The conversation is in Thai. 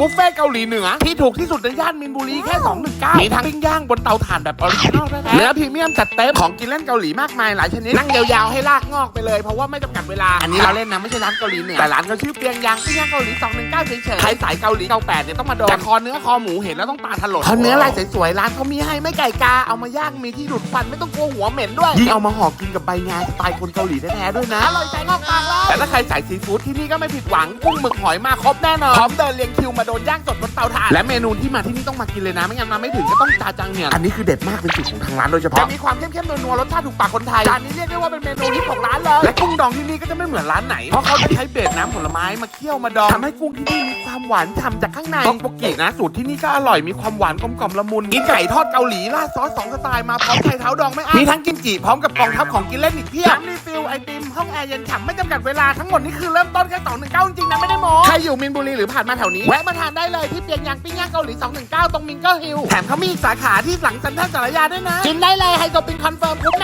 บุฟเฟ่ต์เกาหลีเหนือ ที่ถูกที่สุดในย่านมินบุรีแค่ 219มีทั้งปิ้งย่างบนเตาถ่านแบบออริจินอลด้วยนะเนื้อพรีเมียมจัดเต็มของกินเล่นเกาหลีมากมายหลายชนิดนั่งยาวๆให้ลากงอกไปเลยเพราะว่าไม่จำกัดเวลาอันนี้เราเล่นนะไม่ใช่ร้านเกาหลีเหนือแต่ร้านเขาชื่อเปียงยางปิ้งย่างเกาหลี219เฉยๆใครสายเกาหลีเกาแปดเนี่ยต้องมาโดนแต่คอเนื้อคอหมูเห็นแล้วต้องตาถลนเพราะเนื้อลายสวยๆร้านเขามีให้ไม่ไก่กาเอามาย่างมีที่ดูดฟันไม่ต้องกลัวหัวเหม็นด้วยยิ่งเอามาห่อกินกับใบงาสไตล์คนเกาหลีแท้ๆด้วยนะอร่อยใจงอกปากเลยแต่ถ้าใครสายซีฟู้ดที่นี่ก็ไม่ผิดหวังกุ้งหมึกหอยมาครบแน่นอนพร้อมเดินเรียงคิวมาโดนย่างสดบนเตาถ่านและเมนูที่มาที่นี่ต้องมากินเลยนะ ไม่งั้นมาไม่ถึงก็ต้องจาจังเนี่ยอันนี้คือเด็ดมากเป็นสูตรของทางร้านโดยเฉพาะจะมีความเข้มๆนัวๆรสชาติถูกปากคนไทยจานนี้เรียกได้ว่าเป็นเมนูฮิตของร้านเลยและกุ้งดองที่นี่ก็จะไม่เหมือนร้านไหนเพราะเขาจะใช้เบสน้ำผลไม้มาเคี่ยวมาดองทำให้กุ้งที่นี่มีความหวานฉ่ำจากข้างในต๊อกโบกินะสูตรที่นี่ก็อร่อยมีความหวานกลมกล่อมละมุนกินไก่ทอดเกาหลีราดซอสสองสไตล์มาพร้อมไข่เท้าดองไม่อั้นมีทั้งกิมจิพร้อมกับกองทัพของกินเล่นอีกเพียบน้ำรีฟิลไอติมห้องแอร์เย็นฉ่ำไม่จำกัดเวลาทั้งหมดนี่คือเริ่มต้นแค่219จริงๆนะไม่ได้โม้ใครอยู่มินบุรีหรือผ่านมาแถวนี้แวะมาทานได้เลยที่เปียงยางปิ้งย่างเกาหลี 219 ตรงมินเกิลฮิลแถมเขามีอีกสาขาที่หลังเซ็นทรัลสารยาด้วยนะกินได้เลยไฮโซปินคอนเฟิร์มคุ้มแน่นอน